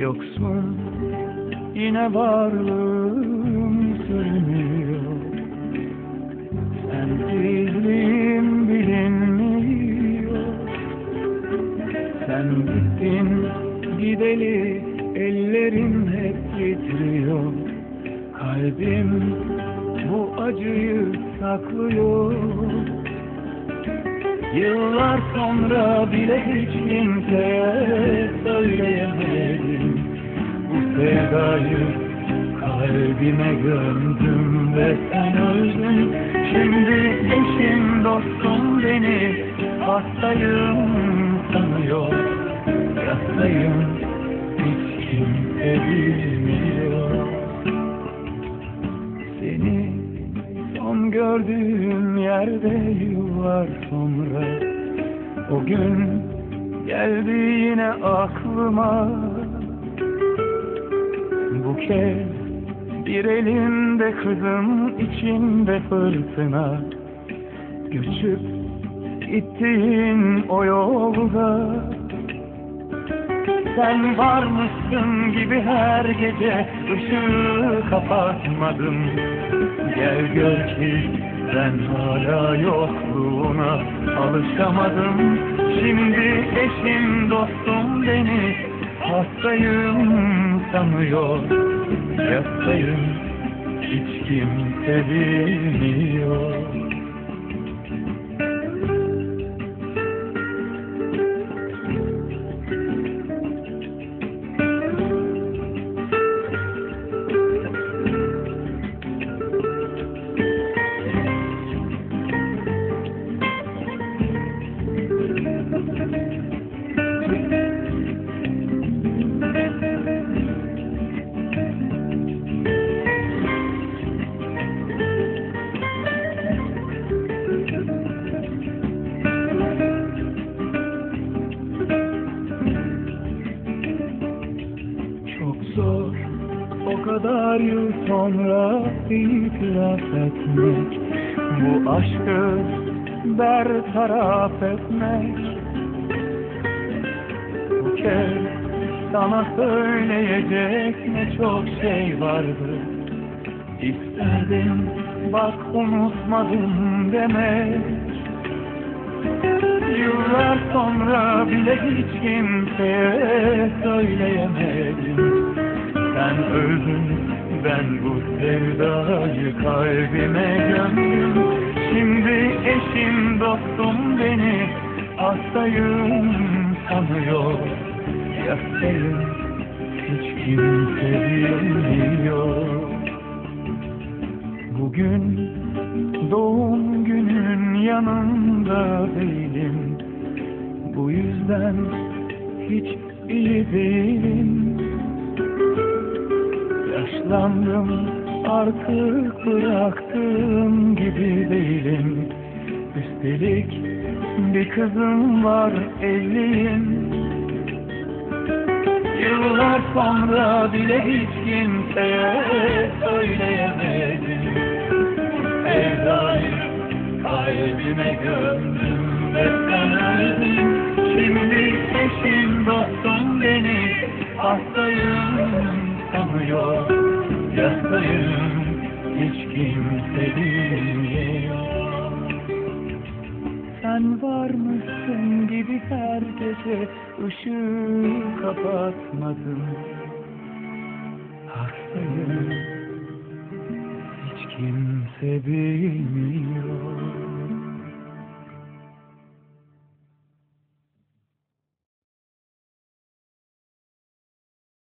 Yoksun yine varlığım sürünüyor Sensizliğim bilinmiyor. Sen gittin gideli ellerim hep titriyor. Kalbim bu acıyı saklıyor. Yıllar sonra bile hiç kimseye söyleyemedim Bu sevdayı kalbime gömdüm ve sen öldün. Şimdi eşim dostum beni hastayım sanıyor Yastayım hiç kimse bilmiyor. Seni son gördüğüm yerde yıllar sonra O gün geldi yine aklıma Kez bir elimde kızım içinde fırtına. Göçüp gittiğin o yolda sen varmışsın gibi her gece ışığı kapatmadım Gel gör ki ben hala yokluğuna alışamadım. Şimdi eşim dostum beni hastayım sanıyor Yastayım hiç kimse bilmiyor kadar yıl sonra itiraf etmek Bu aşkı bertaraf etmek. Bu kez sana söyleyecek ne çok şey vardı. İsterdim bak unutmadım demek. Yıllar sonra bile hiç kimseye söyleyemedim. Sen öldün ben bu sevdayı kalbime gömdüm. Şimdi eşim dostum beni hastayım sanıyor. Yastayım hiç kimse bilmiyor Bugün doğum günün yanında değilim. Bu yüzden hiç iyi değilim Yaşlandım artık bıraktığım gibi değilim. Üstelik bir kızım var elliyim Yıllar sonra bile hiç kimseye söyleyemedim. Sevdayı kalbime gömdüm ve sen öldün Şimdi eşim dostum beni hastayım sanıyor Yastayım hiç kimse bilmiyor. Sen varmışsın gibi her gece ışığı kapatmadım. Hastayım hiç kimse bilmiyor